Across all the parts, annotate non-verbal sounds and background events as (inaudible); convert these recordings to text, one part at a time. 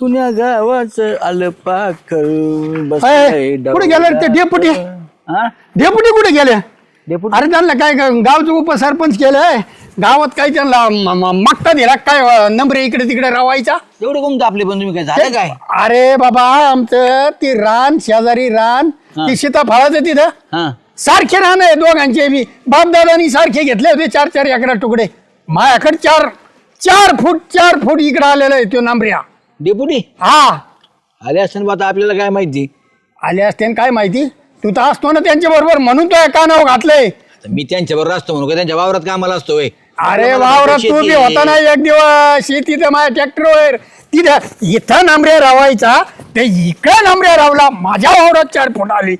पुण्या गावाचं आलं पाखर अय, कुठे गेले रे ते डेपुटी? डेपुटी कुठे गेले? डेपुटी? अरे त्यांना काय काय गावचं उपसरपंच केलंय गावात काय त्यांना म- म- मागता दिला काय अं, नंबर इकडे तिकडे रावायचा? एवढे कोणतं आपले पण तुम्ही काय? झालं काय? अरे बाबा आमचं ती रान शेजारी रान ती सीताफळाचं तिथं. हा. सारखे रान आहे दोघांचे बी. बापदादानी सारखे घेतले होते चार चार एकरा तुकडे. माझ्याकडे चार चार फूट चार फूट इकडे आलेला आहे तो नांबऱ्या. डेपुटी हा. आले असताना बा आता आपल्याला काय माहिती? आले असते काय माहिती? तू तर असतो ना त्यांच्या बरोबर म्हणून तो कानावर घातलंय. आता मी त्यांच्या बरोबर असतो म्हणून का त्यांच्या वावरात कामाला असतो होय. अरे वावरात शेती तू बी. होता ना एक दिवस शेतीचं माझ्या ट्रॅक्टरवर. तिथं इथं नांबऱ्या रावायचा ते इकडे नांबऱ्या रावला माझ्या वावरात चार फूट आली.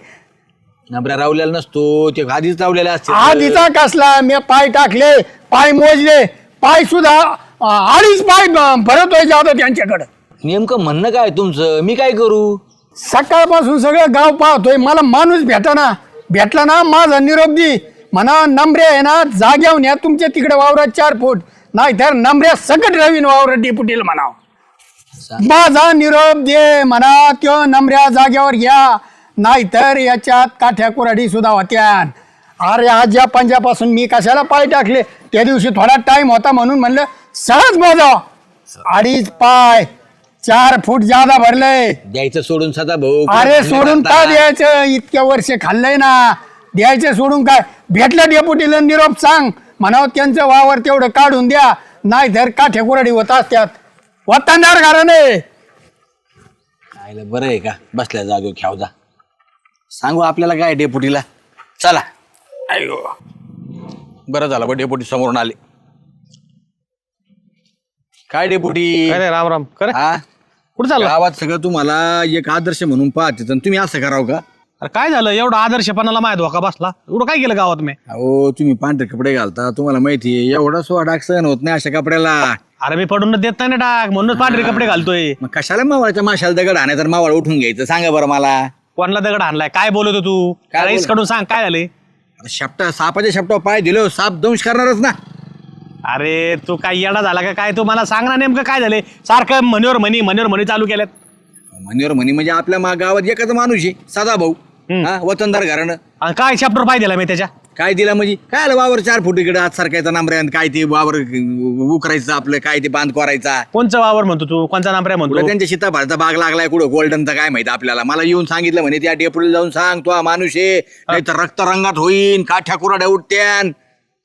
नंबऱ्या रावलेला नसतो ते आधीच लावलेला असते. आधीचा कसला मी पाय टाकले पाय मोजले पाय सुद्धा अं, अडीच पाय अं, भरत व्हायचे होता त्यांच्याकडे. नेमकं म्हणणं काय तुमचं? मी काय करू? सकाळपासून सगळं गाव पाहतोय. मला माणूस भेटाना. भेटला ना माझा निरोप दे. म्हणा नंबऱ्या आहे ना जाग्यावर न्या तुमच्या तिकडे वावरात चार फूट. नाही तर नंबऱ्या सकट रवीन वावरात डेपुटीला म्हणाव. माझा निरोप दे म्हणा त्यो नंबऱ्या जाग्यावर घ्या. नाहीतर याच्यात काठ्या कुराडी सुद्धा होत्यान अरे आज या पंजापासून मी कशाला पाय टाकले? त्या दिवशी थोडा टाइम होता म्हणून म्हणलं सहज मोजा अडीच पाय. चार फूट जादा भरलंय द्यायचं सोडून सदा भाऊ. अरे सोडून का द्यायचं? इतक्या वर्ष खाल्लंय ना. द्यायचं सोडून काय भेटलं डेपुटीला निरोप सांग. म्हणावं त्यांचं वावर तेवढं काढून द्या. नाही तर काठ्या कुराडी होत असत्यात. वतनदार घराने. खायला बरं आहे का? बसल्या जागो खेवजा सांगू आपल्याला काय डेपुटीला चला. अयो. बरं झालं बा डेपुटी समोरून आले. काय डेपुटी राम राम. करे हा? कुठं चालला? गावात सगळं तुम्हाला एक आदर्श म्हणून पाहते. तुम्ही असं करावं का? अरे काय झालं? एवढा आदर्शपणाला माझ्या धोका बसला. एवढं काय केलं गावात मी? अहो तुम्ही पांढरे कपडे घालता. तुम्हाला माहिती आहे एवढा सोळा डाग सहन होत नाही अशा कपड्याला. अरे मी पडून देत नाही ना टाक म्हणूनच पांढरे कपडे घालतोय. मग कशाला मावळाच्या माशाला दगड आणा तर मावळ उठून घ्यायचं? सांगा बरं मला. कोणाला दगड आणलाय? काय बोलतो तू? काय राईसकडून सांग काय झाले शापटा सापाच्या शापटा पाय दिलो साप दंश करणारच ना. अरे तू काय येडा झाला का काय? तू मला सांग ना नेमकं काय झाले सारखं म्हणीवर म्हणी म्हणीवर म्हणी चालू केल्यात. म्हणीवर म्हणी म्हणजे आपल्या मा गावात एकच माणूस आहे साधा भाऊ. हा वतनदार घरानं आणि काय चॅप्टर पाय दिला मी त्याच्या? काय दिला म्हणजे? काय आलं वावर चार फूट इकडे हात सारखायचा नांबऱ्या काय ते वावर उकरायचं आपलं काय ते बांध करायचा? कोणचं वावर म्हणतो तू? कोणचा कुठं म्हणतो? त्यांच्या सीताफळाचा बाग लागलाय कुठं गोल्डनचा काय माहिती आपल्याला? मला येऊन सांगितलं म्हणे त्या डेपुटीला जाऊन सांग तो हा माणूस आहे. नाही तर रक्त रंगात होईन काठ्या कुराड्या उठत्यान.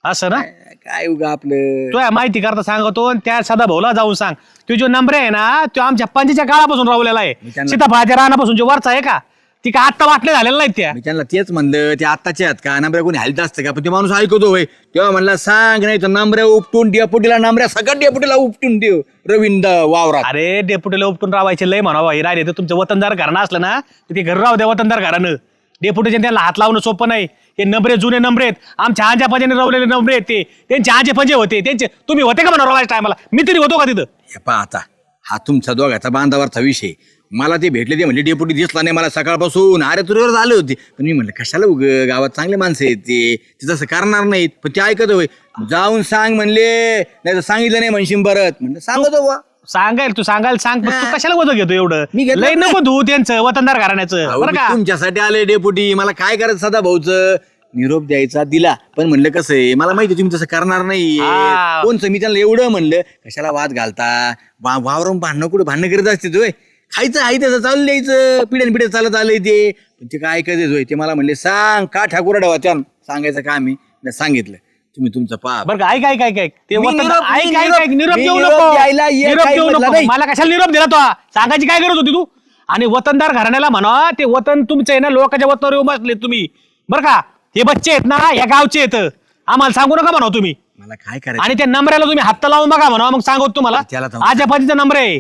असं ना? काय उगा आपलं? तो या माहिती करता सांगतो आणि त्या सदा भाऊला जाऊन सांग. तो जो नंबर आहे ना तो आमच्या पंचीच्या काळापासून रावलेला आहे. त्यांना- सीताफळाच्या रानापासून जो वरचा आहे का ती का आत्ता वाटले झालेला नाहीत त्या. मी त्यांना तेच म्हणलं ते आत्ताचे आहेत का? नांबऱ्या कोणी हलत असतं का? पण ते माणूस ऐकतो होय. तेव्हा म्हणला सांग नाही तर नांबऱ्या उपटून डेपुटीला नांबऱ्या सगळ्या डेपुटीला उपटून देऊ. रवींद वावरात. अरे डेपुटीला उपटून रावायचे लय म्हणावा. हे राहिले तर तुमचं वतनदार घराणं असलं ना तर ते घर राहू द्या वतनदार घरानं डेपुटीच्या त्यांना हात लावणं सोपं नाही. हे नंबरे जुने नंबरे आहेत. आमच्या आजा पंजाने रवलेले नंबरे आहेत ते. त्यांचे आजे पंजे होते. त्यांचे तुम्ही होते का म्हणा रवायच्या टायमाला? मी तरी होतो का तिथं? हे पहा आता. हा तुमचा दोघाचा बांधावरचा विषय मला ते भेटले ते म्हणजे डेपुटी दिसला नाही मला सकाळपासून. अरे तुरीवर आले होते. पण मी म्हणलं कशाला उग गावात चांगले माणसं आहेत ते? ते तसं करणार नाहीत. पण ते ऐकत होय. जाऊन सांग म्हणले. नाही तर सांगितलं नाही म्हणशील परत म्हणलं सांगतो बुवा. सांगायला तू सांगायला सांग पण तू कशाला वजन घेतो एवढं? मी घेतलं लय नको धू त्यांचं वतनदार घराण्याचं अहो, बरं मी का? तुमच्यासाठी आले डेपुटी मला काय करायचं सदा भाऊचं? निरोप द्यायचा दिला. पण म्हणलं कसं आहे मला माहिती आहे तुम्ही तसं करणार नाही हा. कोणचं? मी त्यांना एवढं म्हणलं कशाला वाद घालता? वा वावरून भांडणं कुठं? भांडणं करत असते होय. खायचं आहे त्याचं चालू द्यायचं. पिढ्यान पिढ्या चालत आलंय ते. पण ते काय ऐकायचं होय. ते मला म्हणले सांग का ठाकूर ठेवा सांगायचं काम आहे. मी सांगितलं. तुम्ही तुमचं पा बरं का ऐक ऐक ऐक ऐक. ते मी निरोप- मी ऐक ऐक ऐक निरोप मी देऊ निरोप नको. द्यायला ये निरोप काही देऊ म्हटलं नको. नाही. मला कशाला निरोप दिला तो? सांगायची काय गरज होती तू? आणि वतनदार घराण्याला म्हणा ते वतन तुमचं आहे ना लोकांच्या वतनावर येऊन बसले तुम्ही. बरं का? हे बच्चे आहेत ना या गावचे आहेत. आम्हाला सांगू नका म्हणा तुम्ही. मला काय करायचं? आणि त्या नंबरला तुम्ही हात लावून बघा म्हणा मग सांगतो तुम्हाला. त्याला जाऊन नंबर आहे.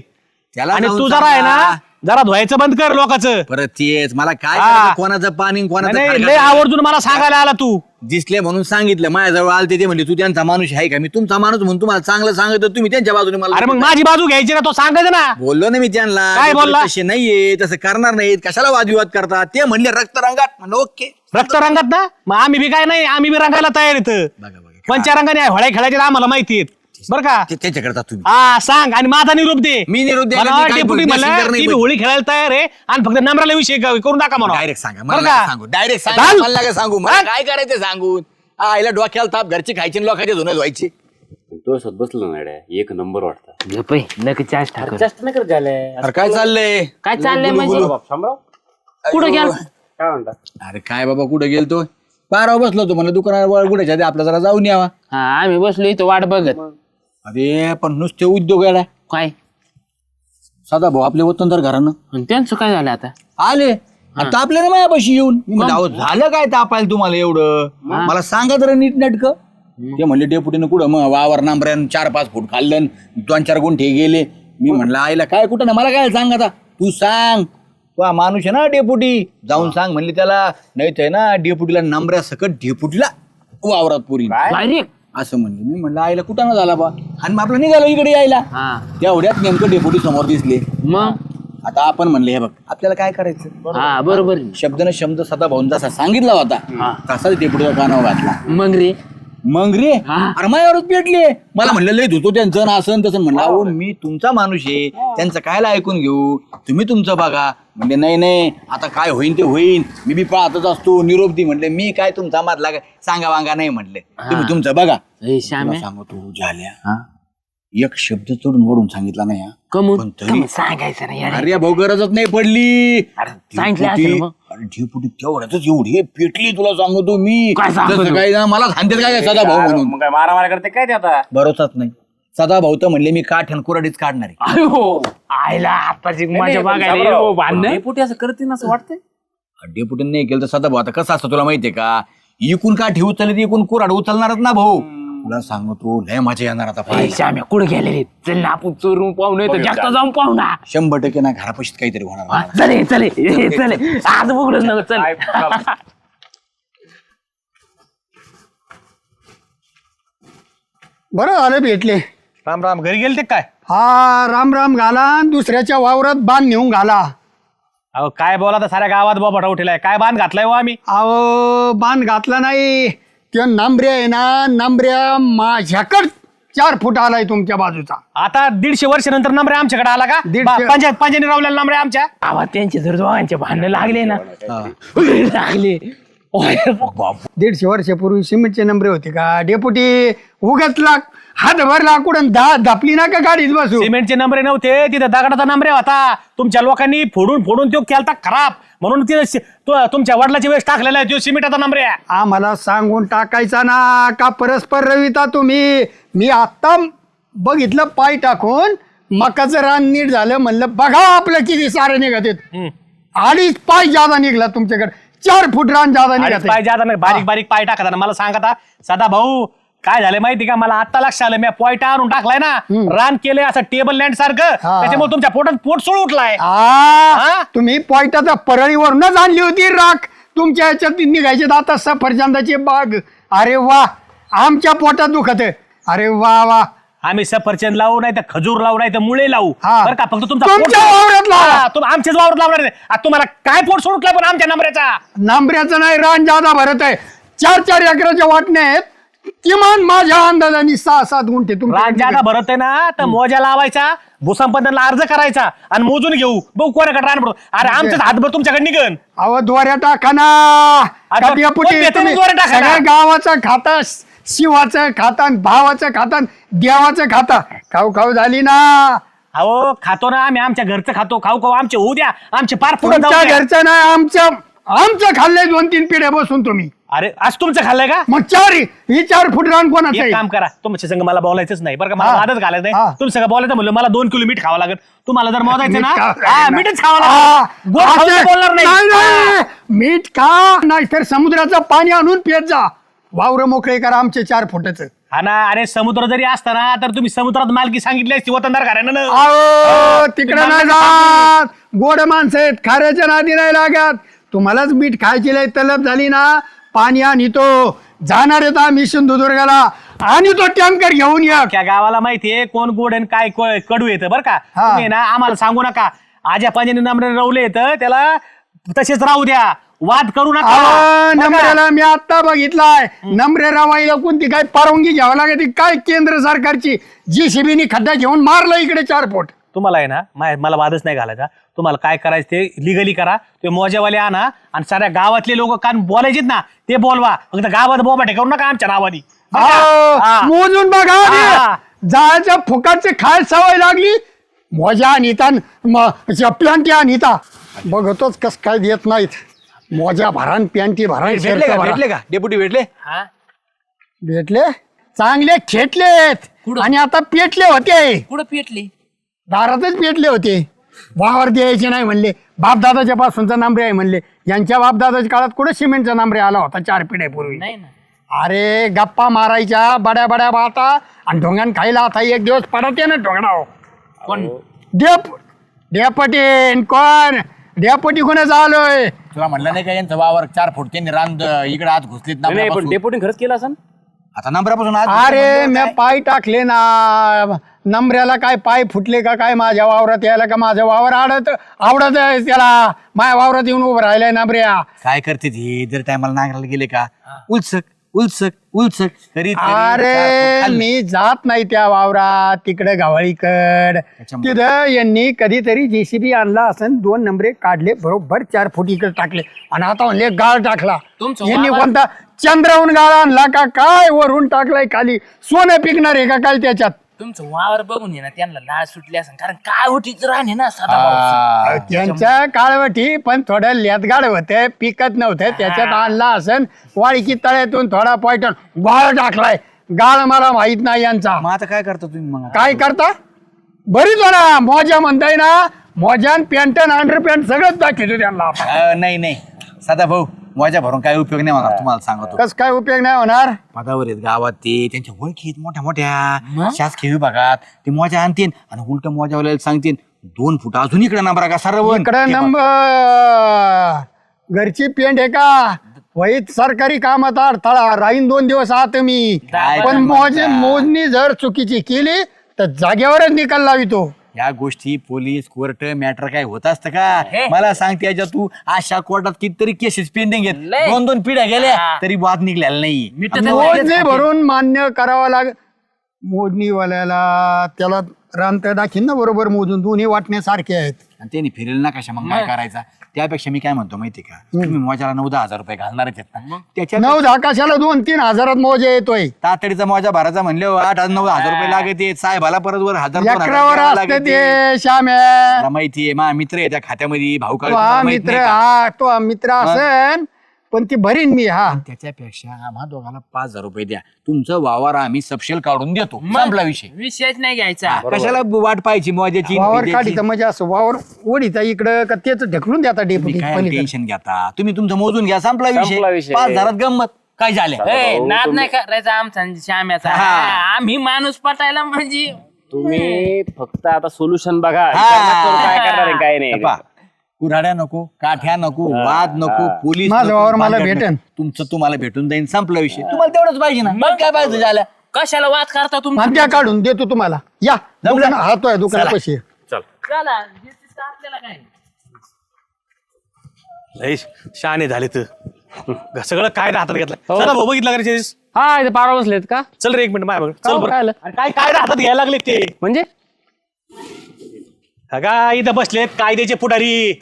त्याला आणि जाऊन तू जरा आहे ना सांगा. जरा धुवायचं बंद कर लोकांचं. परत तेच मला काय हा. करायचं? कोणाचं पाणी कोणाचं नाही? लय आवर्जून मला सांगायला आला तू. दिसले म्हणून सांगितलं माझ्याजवळ आलते ते म्हणजे तू त्यांचा माणूस आहे का? मी तुमचा माणूस म्हणून तुम्हाला चांगलं सांगतो तुम्ही त्यांच्या बाजूने मला अरे मग माझी बाजू घ्यायची ना तो सांगायचं ना. बोललो ना मी त्यांना काय बोलला? तसे नाहीये तसं करणार नाहीत कशाला वादविवाद करतात ते म्हणले रक्त रंगात म्हणलं ओके. रक्त रंगात ना? मग आम्ही बी काय नाही आम्ही बी रंगायला तयार येत बघा बघा पंचरंगाने होळ्या खेळायचे आम्हाला माहिती आहेत. बरं का? ते- त्याच्याकडे जा तुम्ही. हा सांग. आणि माझा निरोप दे. मी निरोप द्यायला मला काय डेप्युटी बोलू? म्हणलं messenger नाही ती बी बोलू. होळी खेळायला तयार आहे आणि फक्त नम्राला विषय क- करून टाका म्हणा. डायरेक्ट सांगा बरं मला का? नका सांगू डायरेक्ट सांगा. मला नका सांगू? मला काय करायचं सांगून? आईला डोक्याला ताप घरचे खायचे आणि लोकांचे धुणे धुवायचे. तो असत बसलो ना ड्या. एक नंबर वाटतं. गपई नक्की चार्ज टाक जास्त नाही करत झालंय अरे काय चाललंय? काय चाललंय म्हणजे? शामराव? कुठं गेला? काय म्हणता अरे काय बाबा कुठे गेलतो? पाराव बसलो होतो मला दुकानावर कुठे आपला जरा जाऊन यावा. हा आम्ही बसलो इथं वाट बघत. अरे पण नुसते उद्योग येडा. काय? सदा भाऊ आपले वतनदार घरानं. आणि त्यांचं काय झालं आता? आले. आता आपल्याला मायापाशी येऊन. मी म्हणलं, अहो, झालं काय तापायला तुम्हाला एवढं? मला सांगा जरा नीट नेटकं. ते म्हणले डेपुटीनं कुठं? मग वावर नांबऱ्यान चार पाच फूट खाल्लं आणि दोन चार गुंठे गेले. मी म्हणलं आईला काय कुठं ना मला काय सांग आता? तू सांग. तू हा माणूस आहे ना डेपुटी. जाऊन सांग म्हणले त्याला. नाही तर ना डेपुटीला नंबऱ्या सकट डेपुटीला वावरात पुरी डायरेक्ट असं म्हणले. मी म्हणलं आईला कुठं ना झाला बा? आणि मग आपलं निघालो इकडे यायला. हा. तेवढ्यात नेमकं डेपुटी समोर दिसले. मग? आता आपण म्हणले हे बघ आपल्याला काय करायचं? हा बरोबर. शब्द न शब्द सदा भाऊन जसा सांगितला होता. तसाच डेपुटीचा कानावर घातला. मग रे? मग रे. हा. अरे माझ्यावरच पेटले. मला म्हणलं लय धुतो त्यांचं ना असं न तसं. म्हणलं अहो मी तुमचा माणूस आहे. त्यांचं कायला ऐकून घेऊ? तुम्ही तुमचं बघा. म्हणजे नाही नाही. आता काय होईन ते होईन. मी बी पाहतच असतो. निरोप दी म्हणले मी काय तुमचा मधला काय सांगा वांगा नाही म्हणले. तुम्ही तुमचं बघा. ए, श्याम्या तुला सांगतो झाल्या. एक शब्द तोडून वडून सांगितला नाही हा. कमून? पण तरी- कमून सांगायचं नाही अरे भाऊ गरजच नाही पडली. सांगितलं ढेपुटी- असेल मग. अरे ढेपुटी तेवढ्यातच एवढी? पेटली तुला सांगतो मी. काय सांगतो? जसं काय ना मला सांगते काय सदा भाऊ म्हणून? मग काय मारामारी करते काय ते आता? भरोसाच नाही. सदा भाऊ तर म्हणले मी काठ आणि कुराडीच काढणार आहे. अयो आयला आताची माझ्या बघायला ये हो भांडण? डेपुटी असं करते ना असं वाटतंय? डेपुटीने नाही केलं तर सदा भाऊ आता कसं असतं तुला माहितीये का? इकून काठी उचलली ती इकून कुराड उचलणारच ना भाऊ. तुला सांगतो लय मजा येणार आता पाहायला. श्याम्या कुठे गेले रे चल ना आपण चोरून पाहू नाही तर जास्त जाऊन पाहू ना. शंभर टक्के ना घरापाशीच काहीतरी होणार हा, चले चले ए, चले. आज बघडच नका चल. बरं झालं भेटले. राम राम. घरी गेले ते काय? हा राम राम घाला आणि दुसऱ्याच्या वावरात बांध नेऊन घाला. अहो काय बोला तर साऱ्या गावात बाबा उठलाय. काय बांध घातलाय हो आम्ही? अहो बांध घातला नाही. त्यो नांबऱ्या आहे ना नांबऱ्या माझ्याकड चार फूट आलाय तुमच्या बाजूचा. आता दीडशे वर्ष नंतर नंबरे आमच्याकडे आला का? दीडशे- बा- पंचायत पंचायती रावलेला नंबरे आमच्या. आवाज त्यांचे जर दोघांचे भांडणं लागले ना. लागले. ओय, दीडशे वर्षापूर्वी सिमेंटचे नंबरे होते का? डेपुटी उगच लाग हात भरला कुठं दा धापली ना का गाडीत बसू. सिमेंटचे नंबरे नव्हते तिथे दगडाचा नंबरे होता. तुमच्या लोकांनी फोडून फोडून तो केलता खराब. म्हणून तिथे सि- तो- तुमच्या वडिलाची वेळेस टाकलेला आहे तो सिमेंटाचा नंबर आहे. आम्हाला सांगून टाकायचा ना का परस्पर रविता तुम्ही? मी आता बघितलं पाय टाकून मकाचं रान नीट झालं म्हणलं बघा आपलं किती सारे निघत आहेत. अडीच पाय जादा निघला तुमच्याकडे. चार फूट रान जादा निघत पाय नाही बारीक बारीक पाय टाकत. मला सांगता सदा भाऊ काय झालं माहिती का? मला आता लक्ष आलं. मी पॉईंट आणून टाकलाय ना. रान केले असं टेबल लँड सारखं. हा. त्याच्यामुळे तुमच्या पोटात पोट सोड उठलाय. आ, हा? तुम्ही पॉईंटाचा परळीवरूनच आणली होती राख. तुमच्या ह्याच्यात निघायचे आता सफरचंदाची बाग. अरे वा आमच्या पोटात दुखत अरे वा वा. आम्ही सफरचंद लावू नाही तर खजूर लावू नाही तर मुळे लावू. हा. बरं का? फक्त तुमचा तुमच्या पोट- वावरात लावा. हा, तुम- आमच्याच वावरात लावणार नाही आता तुम्हाला काय पोट सोड उठलाय पण आमच्या नंबराचा नांबऱ्याचं नाही रान जादा भरत आहे. चार चार एकराच्या वाटण्या आहेत. किमान माझ्या अंदाजाने सहा सात गुंठे रान तुमच्या भरत आहे ना तर मोजा लावायचा भूसंपादनला अर्ज करायचा आणि मोजून घेऊ. बघू कोणाकडे रान पडतो. अरे आमच्याच हातभर तुमच्याकडे निघन. अहो द्वाऱ्या टाका ना. आता कापिया कोण पुटी देतं तुम्ही द्वारे टाकायला? सगळ्या गावाचं खाता शिवाचं खाता भावाचं खाता देवाचं खाता. खाऊ खाऊ झाली ना. अहो खातो ना आम्ही आमच्या घरचं खातो. खाऊ खाऊ आमचे होऊ द्या. आमचे पार पुढे तुमच्या घरचं नाही आमच्या आमचं खाल्लंय दोन तीन पिढ्या बसून तुम्ही. अरे आज तुमचं खाल्लंय का मग चार ही चार फूट रान कोणाचं एक आहे? काम करा तुमच्या संग मला बोलायचंच नाही बरं का मला हा. वादच घालायचं हा. नाही तुमच्या संग बोलायचं म्हणलं मला दोन किलो मीठ खावं लागेल तुम्हाला जर मोजायचं मीठ ना हा. मीठच खावं हा. लागेल गोड खाऊन असं- बोलणार नाही. मीठ खा नाही तर समुद्राचं पाणी आणून पित जा वावर मोकळे करा आमचे चार फुटाचं हा ना अरे समुद्र जरी असता ना तर तुम्ही समुद्रात मालकी सांगितली असती वतनदार घरानं ना. अहो तिकडे नाही जात गोड माणसं आहेत खाऱ्याच्या नादी नाही लागत तुम्हालाच मीठ खायची लय तलब झाली ना पाणी आणि तो जाणार आहेत आम्ही सिंधुदुर्गाला. आणि तो टँकर घेऊन या. अख्ख्या गावाला माहितीये कोण गोड आणि काय क- कडू येतं बरं का. हा. तुम्ही ना आम्हाला सांगू नका. आज्या पाण्याने नंबर रवले येतं त्याला तसेच राहू द्या. वाद करू नका. अहो. नम्रेला मी आता बघितलाय. नम्रे रवाईला कोणती काय परवानगी घ्यावी लागते? काय केंद्र सरकारची? जी सीबीनी खड्डा घेऊन मारलं इकडे चार फूट तुम्हाला आहे ना मला वादच नाही घालायचा. तुम्हाला काय करायचं ते लिगली करा. ते मोजेवाले आणा आणि साऱ्या गावातले लोक कान बोलायचेत ना ते बोलवा. फक्त गावात बोबाटे करू नका आमच्या नावानी. बरं का? अहो, हा. मोजून बघा. हा. जायच्या फुकाचे खाय सवय लागली. मोजा अनिता प्यांटी अनिता बघतोच कस काय देत नाहीत. मोजा भरान प्यांटी भरान भेटले शर्ट का? भरान. भेटले का? डेप्युटी भेटले? हा. भेटले? चांगले खेटलेत. आणि आता पेटले होते. कुठं पेटली? दारातच पेटले होते. वावर द्यायचे नाही म्हणले. बापदादाच्या पासूनचा नांबरे आहे म्हणले. यांच्या बापदादाच्या काळात कुठे सिमेंटचा नांबरे आला होता चार पिढ्यापूर्वी? नाही ना. अरे गप्पा मारायच्या बड्या बड्या बाता. आणि ढोंग्यान खायला आता एक दिवस पडते ना ढोंगडा कोण? डेप डेपटीन कोण? डेपटी कोणच आलोय तुला म्हणलं नाही का यांचं वावर चार फूट त्यांनी रांद इकडे आत घुसलीत नाही पण नंबरापासून. खरंच केलं असं आता नंबरापासून आत अरे मी पाय टाकले ना. नंबऱ्याला काय पाय फुटले का काय माझ्या वावरात यायला का माझ्या वावर आवडत आवडत आहे त्याला. माझ्या वावरात येऊन उभं राहिलाय नंबऱ्या. काय करते ती? दर टायमाला नांगराला गेले का? उलसक उलसक उलसक. करीत अरे. मी जात नाही त्या वावरात. तिकडे गावाळीकड त्याच्यामुळे. तिथं यांनी कधीतरी जेसीबी आणला असं दोन नंबरे काढले बरोबर चार फूट इकडे टाकले. आणि आता म्हणले गाळ टाकला. तुमचं यांनी वावर- कोणता चंद्राहून गाळ आणला का काय वरून टाकलाय खाली? सोनं पिकणार आहे का काय त्याच्यात? तुमचं वावर बघून ये ना त्यांना लाळ सुटली असं कारण काय होतीच राहणे ना सदा हा. त्यांच्या काळवटी पण थोडं लेतगाड होते पिकत नव्हते. त्याच्यात आणला असन वाळकी तळ्यातून थोडा पॉयटन गाळ टाकलाय. गाळ मला माहीत नाही यांचा. मग आता काय करता तुम्ही मग? काय करता? बरीच हो ना मोजा म्हणताय ना मोजान पॅन्ट अंडर पॅन्ट सगळंच दाखवतो त्यांना आपण. अं, नाही नाही. सदा भाऊ माझ्या भरून काय उपयोग नाही होणार तुम्हाला सांगतो. कस काय उपयोग नाही होणार? पदावर आहेत गावात ते त्यांच्या ओळखी आहेत मोठ्या मोठ्या. शासकीय विभागात ते मोजा आणतील आणि उलट मोजावाल्याला सांगतील दोन फूट अजून इकडे नंबर का सर्व इकडे नंबर! घरची पेंट आहे का? वहीत सरकारी कामात अडथळा राहीन दोन दिवस आत मी. पण? मोज मोजणी जर चुकीची केली तर जागेवरच निकाल लावितो. या गोष्टी पोलीस कोर्ट मॅटर काय होत असतं का? मला सांगते याच्या तू अशा कोर्टात कितीतरी केसेस पेंडिंग आहेत. लय. दोन दोन पिढ्या गेल्या हा. तरी वाद निघलेला नाही मोजणी भरून मान्य करावं लाग मोजणीवाल्याला त्याला रांत दाखीन ना बरोबर मोजून. दोन्ही वाटण्यासारखे आहेत. आणि त्यांनी फिरेल ना कशा मग काय करायचा? त्यापेक्षा मी काय म्हणतो माहिती का? तुम्ही मोजाला नऊ दहा हजार रुपये घालणारच आहेत ना. त्याच्या नऊ दहा कशाला? दोन तीन हजारात मोजे येतोय. तातडीचा मोजा भरायचा म्हणले आठ हजार नऊ हजार रुपये लागते साहेबाला परत वर हजार दोन हजार लेकरावर द्यावं असते लागते. ते श्याम्या मला माहितीये मा मित्र आहे त्या खात्यामध्ये भाऊ तो हा मित्र हा तो मित्र असेल पण ती भरीन मी हा. त्याच्यापेक्षा आम्हा दोघांना पाच हजार रुपये द्या. तुमचं वावर आम्ही सपशेल काढून देतो. संपला विषय. विषयच नाही घ्यायचा. कशाला वाट पाहायची मोजाची वावर विजेची? काढीत म्हणजे असं वावर ओढीचा इकडं का तेच ढकलून द्या तुम्ही डेपुटी काय पलीकडे. टेन्शन घेता? तुम्ही तुमचं मोजून घ्या संपला संपला विषय. विषय. पाच हजारात गंमत. काय झालं? ए, नाद नाही करायचा आमचा आणि श्याम्याचा. हा. आम्ही माणूस पटायला म्हणजे तुम्ही फक्त आता सोल्युशन बघा. हा. विचार नका करू काय करणार आहे काय नाही. पहा, कुऱ्हाड्या नको काठ्या नको वाद नको पोलीस माझं नको, वावर मला भांडण भेटेन. नको. तुमचं तुम्हाला भेटून जाईन संपला विषय. तुम्हाला तेवढंच पाहिजे ना. मग? काय पाहिजे झालं? कशाला वाद करता तुम्ही? त्या काढून देतो तुम्हाला. या जाऊ दुकान चला. जे दिसतं आपल्याला काय? लय शहाणे झाले तर सगळं काय हातात घेतलं चला भाऊ बघितलं का रे चेस? हा इथे पारा बसलेत का? चल रे एक मिनिट माझ्या बघ. चल हो, बरं. काय आलं? अरे काय काय हातात घ्यायला लागले ते? म्हणजे? का इथं बसलेत कायद्याचे पुढारी.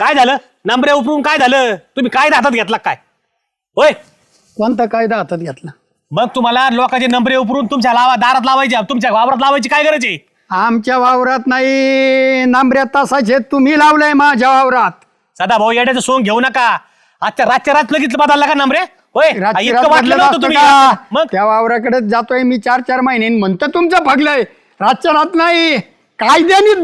काय झालं? नंबरे उपरून काय झालं? तुम्ही काय हातात घेतला काय? होय? कोणता कायदा हातात घेतला? मग तुम्हाला लोकांचे नंबरे उपरून तुमच्या लावा दारात लावायचे तुमच्या वावरात लावायची काय गरज आहे? आमच्या वावरात नाही. नांबऱ्यात तासाचे तुम्ही लावलंय माझ्या वावरात. सदा भाऊ येड्याचं सोंग घेऊ नका. आजच्या रातच्या रात लगेच बदलला का नंबरे? होय? रात्री इतकं रात वाटलं बदलत नव्हतं असतं तुम्ही. का? मग? त्या वावराकडे जातोय मी चार चार महिने म्हणतं तुमचं फगलंय. रातच्या रात नाही. कायद्याने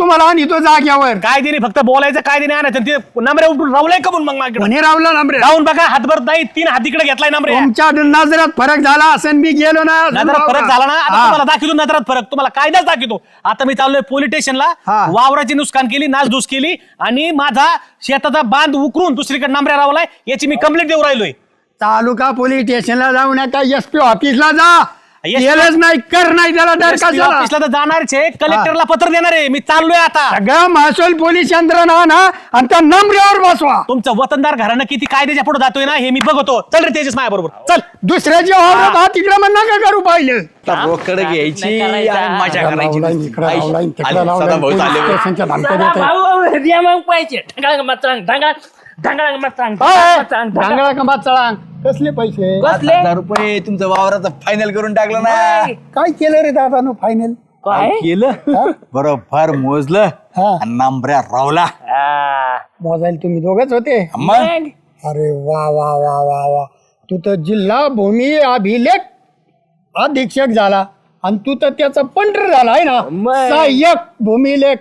तुम्हाला आणतो जाग्यावर. काय दिने? फक्त बोलायचं काय दिने आणायचं? ते नंबरे उपरून रावलाय का म्हणून मग माझ्याकडे म्हणे रावला नांबरे राहून बघा हातभर नाही तीन हात इकडे घेतलाय नंबरे तुमच्या नजरात फरक झाला असेल मी गेलो ना नजरात फरक झाला ना? आता. तुम्हाला दाखवतो नजरात फरक. तुम्हाला कायदाच दाखवतो. आता मी चाललोय पोलीस स्टेशनला हा. वावराची नुकसान केली नासधूस केली आणि माझा शेताचा बांध उकरून दुसरीकडे नंबऱ्या रावलाय याची मी कंप्लेंट देऊ राहिलोय. तालुका पोलीस स्टेशनला जाऊ नका एस पी ऑफिसला जा. केलंच नाही कर नाही त्याला SP कशाला ऑफिसला तर जाणारच आहे कलेक्टरला पत्र देणार आहे. मी चाललोय आता. सगळं महसूल पोलीस यंत्रणा ना आणि त्या नंबऱ्यावर बसवा. तुमचं वतनदार घरानं किती कायद्याच्या पुढे जातोय ना हे मी बघतो. चल रे तेजस माझ्या बरोबर चल दुसऱ्याच्या वावरात हात तिकडे नका करू पाहिलं. रोकड घ्यायची. आणि मजा करायची लावलाय, इकडं आई, लावलाय, तिकडं आले, लावलाय, सदाभाऊ पोलीस चालले बरं. स्टेशनच्या धमक्या देत आहे. भाऊ द्या मग पाहिजे ढगाळ ढगाळ चळांग कसले पैसे? पाच हजार रुपये तुमचं वावराचं फायनल करून टाकलं ना. काय केलं रे दादा नो फायनल काय केलं? बरोबर मोजलं. हा. आणि नांबऱ्या रावला. आ, मोजायला तुम्ही दोघच होते. मग? अरे वा वा वा वा वा. तू तर जिल्हा भूमी अभिलेख अधीक्षक झाला. आणि तू तर त्याचा पंटर झाला आहे ना? मग. सहाय्यक भूमिलेख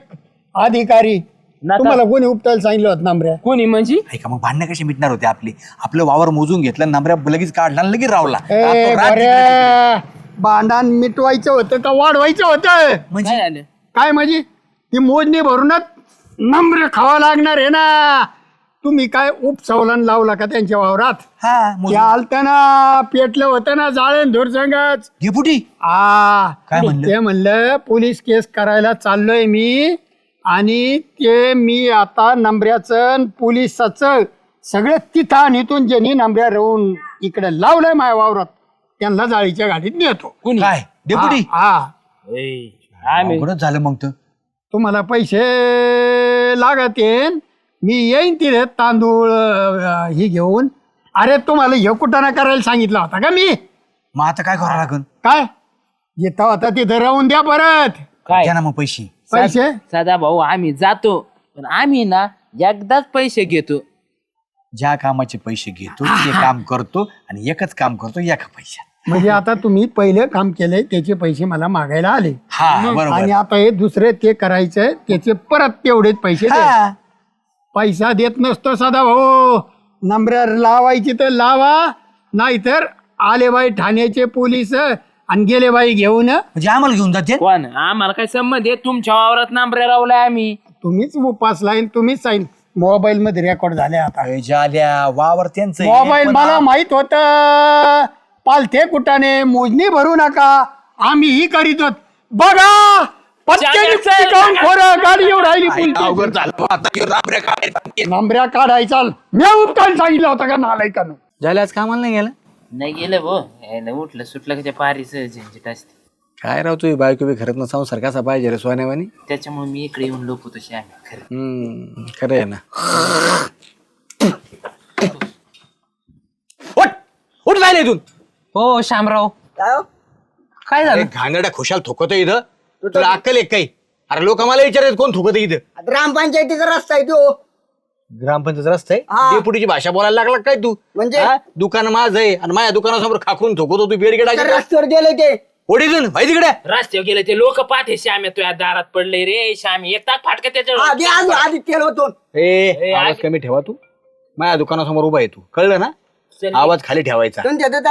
अधिकारी. तुम्हाला कोणी उपटायला सांगितलं होतं नांबऱ्या? कोणी म्हणजे? ऐका मग भांडणं कशी मिटणार होते आपली? आपलं वावर मोजून घेतलं नांबऱ्या लगेच काढला आणि लगेच रावला. ए, रातोरात. भांडण मिटवायचं होतं का वाढवायचं होतं? म्हणजे? काय म्हणजे? ती मोजणी भरूनच नम्र खावा लागणार आहे ना. तुम्ही काय उपसवलन लावला का त्यांच्या वावरात? हा मोज- ते आलतं ना पेटलं होतं ना जाळेन धूर संगच डेपुटी? आ काय म्हणलं? ते म्हणलं पोलीस केस करायला चाललोय मी. आणि ते मी आता नंबऱ्याचं पोलिसाचं सगळं तिथं आणि इथून ज्यांनी नंबऱ्या राहून इकडे लावलंय माझ्या वावरात त्यांना जाळीच्या गाडीत नेतो. काय? डेपुटी हा आम्ही झालं मग तर. तुम्हाला पैसे लागत मी येईन तिथे तांदूळ अं, ही घेऊन. अरे तुम्हाला हे कुठाना करायला सांगितलं होता का मी? मग आता काय करावं लागेल काय? जिथं होता तिथं राहून द्या परत. काय? द्या ना मग पैसे. पैसे? सदा भाऊ आम्ही जातो पण आम्ही ना एकदाच पैसे घेतो. ज्या कामाचे पैसे घेतो ते काम करतो आणि एकच काम करतो एका पैशात. म्हणजे आता तुम्ही पहिले काम केलंय त्याचे पैसे मला मागायला आले. हा आणि बरोबर. आता हे दुसरे ते करायचंय त्याचे परत तेवढेच पैसे. हा. पैसा देत नसतो सदा भाऊ. नंबर लावायची तर लावा नाहीतर आले बाई ठाण्याचे पोलीस आणि गेले बाई घेऊन. म्हणजे आम्हाला घेऊन जाते? कोण? आम्हाला काय संबंध आहे? तुमच्या वावरात नांबऱ्या लावलाय आम्ही. तुम्हीच उपास लाईन तुम्हीच साईन. मोबाईल मध्ये रेकॉर्ड झाले आता. झाल्या. वावर त्यांचं आहे. मोबाईल पण मला माहीत होत. पालथे कुटाने मोजणी भरू नका. आम्ही ही करीत होत. बघा खोरं. राहिली पुलती. अवघड झालं आता ह्यो राबऱ्या काढायचा. नंबऱ्या काढायचा. मी उपकाल सांगितलं होतं का नालायकानं? झालं आज कामाला नाही गेलं? नाही गेलं भो. यायला उठलं सुटलं का त्या पारीच झंझट असते. काय राव तुझी बायको बी खरंच ना संसार कसा पाहिजे रे सोन्यावानी? त्याच्यामुळे मी इकडे येऊन लोक तशी आम्ही खरं. हम्म खरं आहे ना. उठ! उठ जायला इथून. हो शामराव काय अरे घाणेरड्या खुशाल थुकतो इथं. तुला अक्कल एक काही? अरे लोक मला विचारतात कोण थुकत इथं? ग्रामपंचायतीचा रस्ता आहे तो. ग्रामपंचायत रस्ता हा. आहे डेपुटीची भाषा बोलायला लागला काय तू? म्हणजे? हा? दुकान माझं आहे आणि माझ्या दुकानासमोर खाकून थुकतो तू बेडगेट त्या रस्त्यावर गेले ते. ओढीतून भाई तिकडे. रस्त्यावर गेले ते लोक पाहते श्याम्या तुझ्या दारात पडले रे श्यामी येतात फाटका आधी त्याच्यावर. आधी आधी तेल होतो. ए आवाज कमी ठेवा तू. माझ्या दुकानासमोर उभा आहे तू. कळलं ना. आवाज खाली ठेवायचा.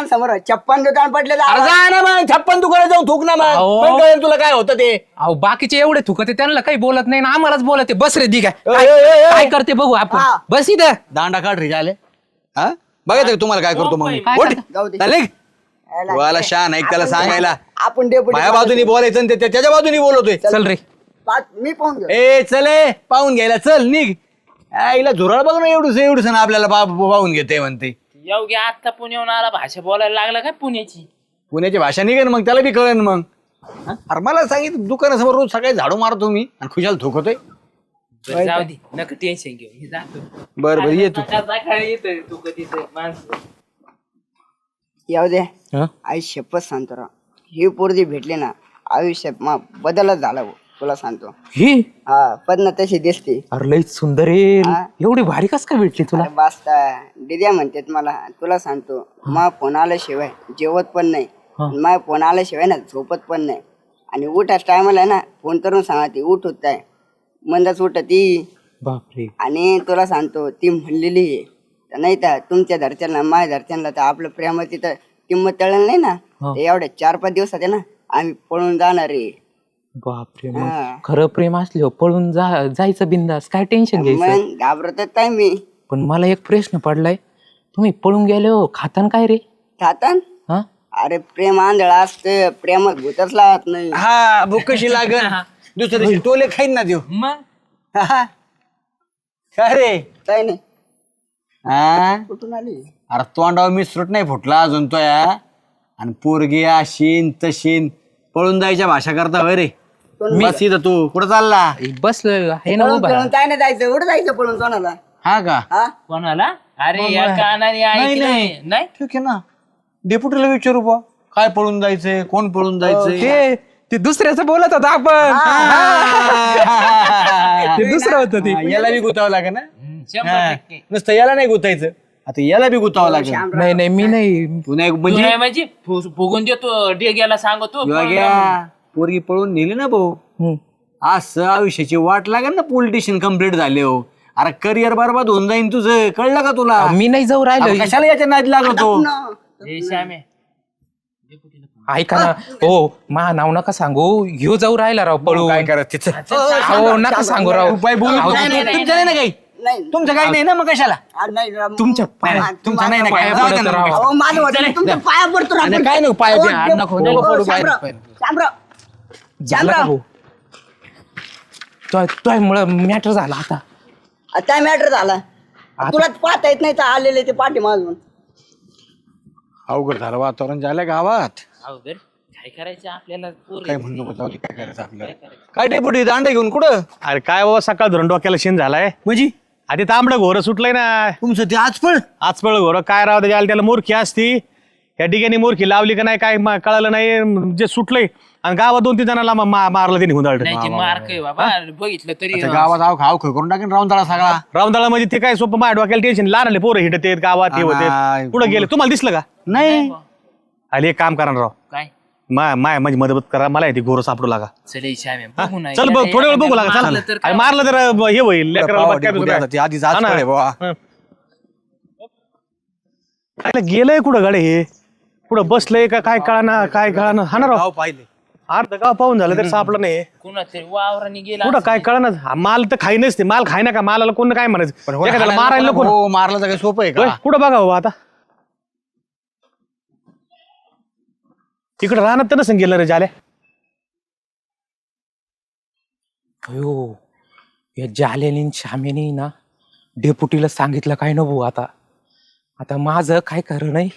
समोर छप्पन दुकान पडले अरे जा ना मग छप्पन दुकानात जाऊन थुक ना मग. अहो. मग कळेल तुला काय होतं ते. अहो बाकीचे एवढे थुकते त्यांना काही बोलत नाही ना आम्हालाच बोलते. बस रे ए, ए, ए. काय करते बघू आपण. हा. बस इथं. दांडा काढ रे झाले हा? बघायचं का तुम्हाला काय करतो मग मी? काय ओढ. करता? जाऊ दे. चालेल? वाला शान ऐक त्याला सांगायला. आपण डेपुटी माझ्या बाजूनी बोलायचं आणि ते त्या- त्याच्या बाजूनी बोलतोय. चल. रे. पाच- मी पाहून घेऊ. ए चले पाहून घ्यायला. चल निघ. आईला झुराळ बघ ना एवढूस एवढूस ना आपल्याला पा- पाहून घेते म्हणते. योग्य आता पुण्याहून आला भाषा बोलायला लागला काय पुण्याची? पुण्याची भाषा निघेन मग त्याला बी कळेन मग. अरे मला सांगितलं दुकानासमोर रोज सकाळी झाडू मारतो मी आणि खुशाल थुकतोय. बरं, जाऊ दे नका टेन्शन घेऊ मी जातो. बर बर ये तू. सकाळी येतोय तू कधी माणसं. येऊ दे. हा? आई शपथ सांगतो राव. ही पोरगी भेटली ना आयुष्यात मा बदलच झाला भाऊ, तुला सांगतो. ही? हा पद्न तशी दिसते. अरे लई सुंदर आहे. हा. एवढी भारी कस काय भेटली तुला? अरे बास्ता दिद्या म्हणतात मला तुला सांगतो मा फोन आल्याशिवाय जेवत पण नाही. मा फोन आल्याशिवाय ना झोपत पण नाही. आणि उठाच टायमाला ना फोन करून सांगा ती उठ होत आहे. मंदच उठ ती बापरे. आणि तुला सांगतो ती म्हणलेली आहे. तर नाही तर तुमच्या घरच्यांना माझ्या घरच्यांना तर आपलं प्रेमाची तर किंमत तळलं नाही ना. तर एवढ्या चार पाच दिवसात आहे ना आम्ही पळून जाणार आहे. बापरे हा. मग खरं प्रेम असल्यावर पळून जा जायचं बिंदास. काय टेन्शन घ्यायचं? मग घाबरतच नाही मी. पण मला एक प्रश्न पडलाय. तुम्ही पळून गेले हो खातान काय रे? खातान? हा? अरे प्रेम आंधळ असतं प्रेमात भूतच लावत नाही. हा भूक कशी लागन (laughs) दुसऱ्या दिवशी टोले खाईन ना देऊ. मग? काय रे? काय नाही. हा? कुठून आली? अरे तोंडावर मिसरूट नाही फुटला अजून तो या आणि पोरगी अशीन तशीन पळून जायच्या भाषा करता होय रे. बस इथं तू? कुठं चालला? बसलोय आहे ना पळून उभा. पळून काय नाही जायचं कुठं जायचं पळून कोणाला? हा का? हा? कोणाला? अरे या कानाने ऐकलंय. नाही. ठीक आहे ना. डेप्युटीला विचारू बा काय पळून जायचंय कोण पळून जायचंय? ते ते दुसऱ्याचं बोलत होता आपण. (laughs) ते दुसरं होतं ते. हा, याला बी गुतावं लागेल ना? शंभर हा. टक्के. नुसतं याला नाही गुतायचं. आता याला बी गुतावं लागेल. नाही नाही मी नाही. पुन्हा एक तू म्हणजे नाही म्हणजे? फु- फुगून देतो डेग्याला सांगतो. योग्या, पोरगी पळून नेली ना भाऊ. असं आयुष्याची वाट लागेल ना पोलिटिशियन कंप्लीट झाले हो. अरे करिअर बरबाद होऊन जाईन तुझं. कळलं का तुला? मी नाही जाऊ राहिलो. कशाला याच्या नादी लागतो? ऐका ना. हो मा नाव नका सांगू. ह्यो जाऊ राहिला राव पळू काय करत तिचं हो नका सांगू राव. उपाय बोलू. नाही, तुमचं नाही ना काही? नाही. तुमचं काही नाही ना मग कशाला? नाही. तुमच्या पाया नाही, तुमचं नाही ना काय जाऊ ना. अहो, माझं होतं नाही, तुमच्या पाया पडतो. ना आणि आपण. काय नको पाया बिया, नको, नको पडू पाया. शामराव, झालं का शामराव. भाऊ? तो तोय मुळे मॅटर झाला आता. आता काय मॅटर झाला. तुला पाहता येत नाही तर आलेले ते पाठी मागून. अवघड झालं वातावरण झालं गावात. अवघड? काय करायचं आपल्याला? पोरं काय म्हणू नको, जाऊ दे, काय करायचं आपल्याला? काय डेपुटी दांडे घेऊन कुठं? अरे काय बाबा सकाळ धरून डोक्याला शिन झालाय. म्हणजे? आधी तांबडं घोरं सुटलंय ना. तुमचं ते आज पण आज पळ घोरं काय राव त्याच्या त्याला मूर्खी असती. या ठिकाणी मूर्खी लावली का नाही काय मा- कळालं नाही जे सुटलंय. आणि गावात दोन तीन जणांना मा- मा- मारलं त्यांनी हुंदाळ नाही ते मार्क आहे बाबा? बघितलं तरी गावात आव खाव करून टाकेन राहून त्याला सगळा. रामदाळा म्हणजे ते काय सोपं माझ्या डोक्याला टेन्शन लहान आले पोरं हिटत आहेत गावात हे होते पुढे गेले. तुम्हाला दिसलं का? नाही. आले एक काम करा ना राव. काय? माय माय म्हणजे मदत करा. मला येते गोरं सापडू लागा. चल श्यामे हा? बघू ना. चल बघ थोडा वेळ बघू लागा. मारलं चला. तर अरे काय? मारलं तर अं, हे होईल. लेकराला पावा बघ काय डेपुटी दुसरं आता ते आधीच आज हा ना. पळे बुवा. हं. अरे गेलंय कुठं गाडी हे? कुठं बसलंय का? काय कळाना काय कळाना? हा ना राव. पाहिले. अर्ध गाव पाहून झालं तरी सापडलं नाही. वावराने गेला कुठं काय कळणार? माल तर खाई नसते. माल खाय ना का मालाला कोण काय म्हणायचं? एखाद्याला मारायला कोण हो मारलं तर काही सोपं आहे होय, का कुठं बघा हो आता? तिकडं राहणार तर नसेल गेलं रे जाल्या अयो या जालेनी श्यामेनी ना डेपुटीला सांगितलं काय न भाऊ आता? आता माझं काय खरं नाही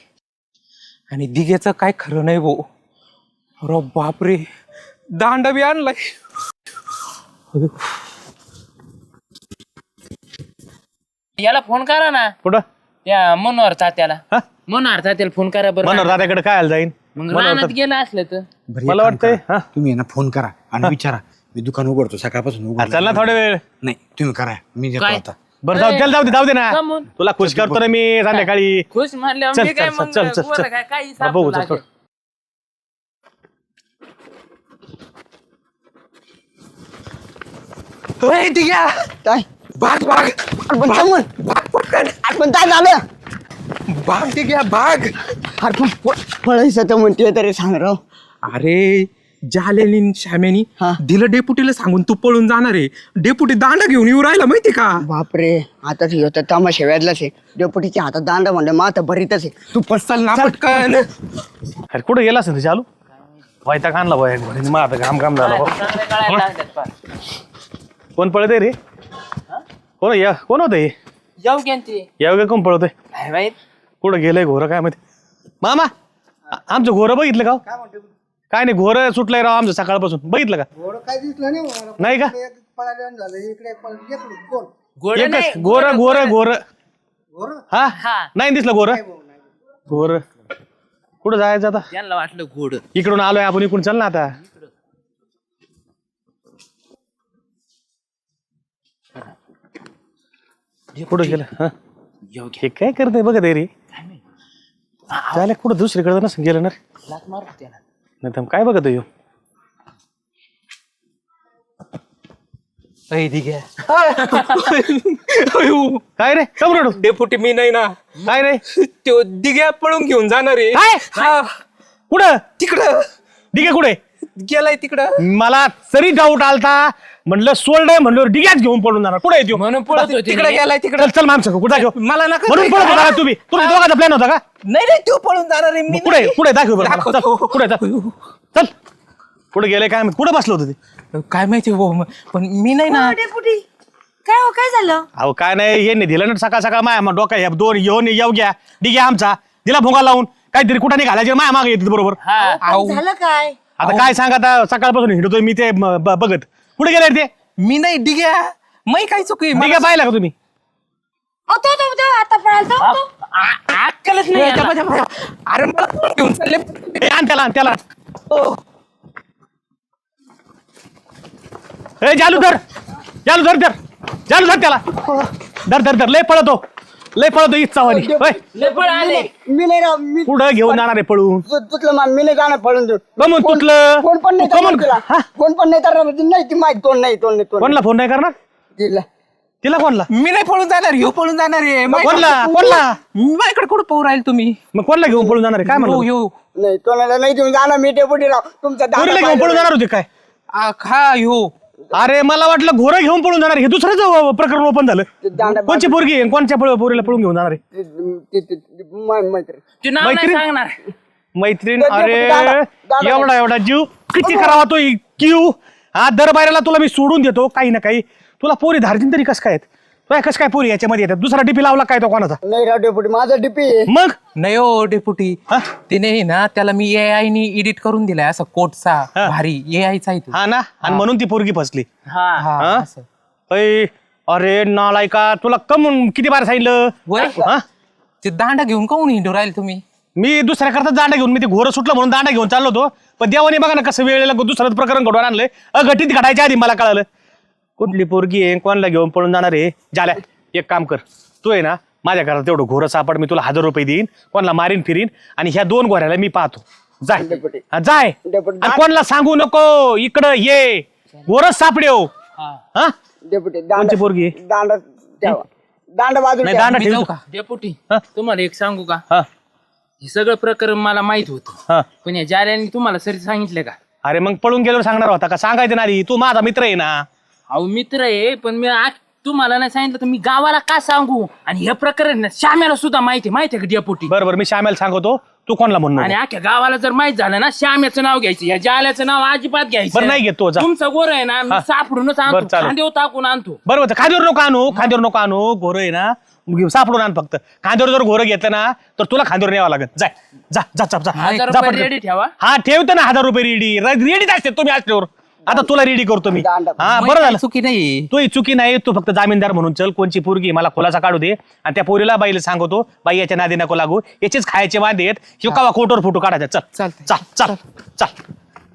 आणि दिघेचं काय खरं नाही भाऊ. अरे बापरे. दांड बी आणलाय. याला फोन करा ना. कुठं? त्या मनोहर तात्याला. हा? मनोहर तात्याला फोन करा बरं मनोहर दादाकडे काय आलं जाईन? मग रानात गेला असलं तर. बरं, एक मला काम वाटतंय करा. हा? तुम्ही आहे ना फोन करा आणि विचारा. मी दुकान उघडतो सकाळपासून हा, उघडतो चल ना थोडा वेळ. नाही तुम्ही करा. मी देतो काय? आता. बरं जाऊ चल जाऊ दे जाऊ दे ना. मग? तुला खुश करतो ना मी संध्याकाळी. खुश म्हणल्यावर चल, मी काय चल, मग चल, चल, पोरं चल. काय बघू चल, लागेल. ओय, दिघ्या काय? भाग भाग. अरे पण समोर भाग पटकन. पण काय झालं भाग दिघ्या भाग. अरे पण प- पळायचं तर म्हणते तरी सांग राव. अरे जालेनी श्यामेनी हा. दिलं डेपुटीला सांगून तू पळून जाणार आहे. डेपुटी दांडा घेऊन येऊ राहिला माहिती का? बापरे आता ह्यो तर तमाशा व्याजलाच आहे. डेपुटीच्या हातात दांडा म्हणलं मग आता भरीतच आहे. तू पसल ना पटकन. अरे कुठं गेला असेल ते चालू? व्हायता आणला बाय मग आता घाम घाम झाला बा. चांगलं कळायला लागतात पा. कोण पळतंय रे? कोण या कोण होतं हे? जाऊ घ्या ना ते. या कोण पळतोय? काय माहीत कुठं गेलंय घोरं काय माहिती? मामा आ- आमचं घोरं बघितलं का हो? काय नाही घोरं सुटलंय राव आमचं सकाळपासून. बघितलं का? नाही का? गोड एकच नाही गोर गोर गोर हा? हा. नाही दिसलं गोर गोर कुठं जायचं आता? त्यांना वाटलं गोड इकडून आलोय आपण इकडून चल ना आता. कुठं गेलं? हा? हे काय करते? बघ ते रे झाल्या कुठं दुसरीकडे नसेल गेलं ना रे. लात मारू त्याला? नाही तर काय बघत येऊ अय दिघ्या. काय रे? कम रडू. डेपुटी मी नाही ना. काय रे? तो दिघ्या पळून घेऊन जाणार आहे. काय? हा, कुठं? तिकडं. आहे कुठे? गेलाय तिकडं. मला तरी डाऊट आलता. म्हणलं सोल्ड आहे म्हणलं डिग्यात घेऊन पडून जाणार. कुठे येतो. म्हणून पळत होते तिकडे. गेलाय तिकडे. चल चल माणसं कुठे घेऊ मला नका म्हणून पळत होता का तुम्ही? तुम्ही दोघांचा प्लॅन होता का? नाही नाही तू पळून जाणार आहे. मी कुठे कुठे दाखव बरं. मला. दाखवतो. चल, कुठे चल चल. कुठे गेले काय माहीत? कुठे बसलो होतं ते? नाही. काय माहिती हो म- पण मी नाही ना डेपुटी. काय हो काय झालं? अहो काय नाही हे नाही दिलं ना सकाळ सकाळ माया मग डोका ह्या दोन येऊन येऊ घ्या. डिगे आमचा. दिला भोंगा लावून. काहीतरी कुठं नाही घालायचे माया मागे येते बरोबर. आऊ. झालं काय? आता काय सांगा आता? सकाळपासून हिंडतोय मी ते म, ब- बघत. कुठे गेले रे ते. मी नाही डिग्या. मै काय चुकी? डिगे पाहिला का तुम्ही? अहो, तो तो तो आता पळाला तो, तो. अक्कलच नाही याला. अरे मला कोण घेऊन चालले. ए, आण त्याला आण त्याला. ए जालू धर. जालू धर धर. जालू धर त्याला. धर धर धर. लय पळतो. लय पळतो इच्छा वाली होय. लय पळ आले मी नाही राव मी पुढं घेऊन जाणार आहे पळून? तु- तुझलं मा- मी नाही जाणार पळून देऊन. कमून तुटलं? कोण पण नाही कमून करणार तिला. कोण पण नाही करणार नाही ती माहिती तोंड नाही तोंड नाही तोंड कोणला फोन नाही करणार? तिला. तिला कोणला? मी नाही पळून जाणार ह्यो पळून जाणार आहे. मै- कोणला? कोणला? माझ्याकडे कुठं पाहू राहील तुम्ही? मग कोणला घेऊन पळून जाणार आहे? काय हो म्हणलं? यो नाही तोंडाला नाही देऊन जाणार मी डेपुटी राव तुमचा दादा पोरीला घेऊन पळून जाणार होते काय? आ, खा ह्यो अरे मला वाटलं घोरं घेऊन पळून जाणार. हे दुसरंच अ, प्रकरण ओपन झालं. दांडा- कोणची पोरगी आहे? कोणच्या पळ- पोरीला पळून घेऊन जाणार आहे? ते- ते- ते- मा- मैत्री. तू नाव नाही मैत्रीण? सांगणार. मैत्रीण दादा- अरे दादा- दादा- एवढा एवढा जीव. किती करावा तो क्यू? हा दर बाहेरला तुला मी सोडून देतो काही ना काही. तुला पोरी धारतीन तरी कसं काय आहेत? तुला कसं काय पोरी याच्यामध्ये येतात? दुसरा डीपी लावला काय तो कोणाचा? नाही राव डेपुटी माझा डीपी मग? नाही हो डेपुटी. तिने ना त्याला मी ए आय नी एडिट करून दिलाय असा कोटचा हा. भारी. ए आयचा आहे तो. हा ना? आणि म्हणून ती पोरगी फसली. हा. हा? असं. अरे नालायका तुला कमून किती बार सांगितलं? वय? हा? ते दांडा घेऊन काऊन हिंडू राहील तुम्ही? मी दुसऱ्या करता दांडा घेऊन मी ते घोरं सुटलं म्हणून दांडा घेऊन चाललो होतो. पण देवाने बघा ना कसं वेळेला दुसरं प्रकरण घडवून आणलंय. अघटित घडायच्या आधी मला कळालं. कुठली पोरगी आहे कोणाला घेऊन पळून जाणार आहे? झाल्या एक काम कर. तू आहे ना माझ्या घरात तेवढं घोरं सापड मी तुला हजार रुपये देईन कोणाला मारीन फिरीन आणि ह्या दोन घोऱ्याला मी पाहतो. जाय. हा, जाय. डेपुटी. आणि कोणाला सांगू नको इकडं ये. घोरच सापडे हो. हा. डेपुटी कोणची पोरगी आहे? दांडा ठेवा. दांडा नाही. दांडा मी ठेव जाऊ. का? डेपुटी हा? तुम्हाला एक सांगू का? हा. हे सगळं प्रकरण मला माहीत होतं. हा. पण या जाल्याने तुम्हाला सरी सांगितलं का? अरे मग पळून गेल्यावर सांगणार होता का? सांगायचं ना आधी. तू माझा मित्र आहे ना. अहो मित्र आहे पण मी आज तुम्हाला नाही सांगितलं तर मी गावाला का सांगू? आणि हे प्रकरण ना श्याम्याला सुद्धा माहिती आहे माहिती आहे का डेपुटी? बरं बरं मी श्यामेला सांगतो तू कोणाला म्हणून आणि अख्ख्या गावाला जर माहीत झालं ना श्याम्याचं नाव घ्यायचं या जाल्याचं नाव अजिबात घ्यायचं बरं, नाही. घेत तो, जा. तुमचं गोर आहे ना मी हा. सापडूनच बरं, आणतो चालेल. खांदेव टाकून आणतो. बरोबर तर खांद्यावर नको आणू खांद्यावर नको आणू घोरं आहे ना घेऊ, सापडून आण फक्त. खांद्यावर जर घोरं घेतलं ना तर तुला खांद्यावर न्यावं लागत जाय जा जा जा जा. हजार जा रुपये पटकन. रेडी ठेवा. हा ठेवतो ना हजार रुपये रेडी रेडीच असते तुम्ही असल्यावर. आता तुला रेडी करतो मी. हा बरं झालं. चुकी नाही. तू चुकी नाही तू फक्त जामीनदार म्हणून चल. कोणची पोरगी मला खोलाचा काढू दे. आणि त्या पोरीला बाईला सांगतो बाई याच्या नादी नको लागू. याचेच खायचे वांदे आहेत. शिव कावा कोटवर फोटो काढायचा. चल. चल चल. चल.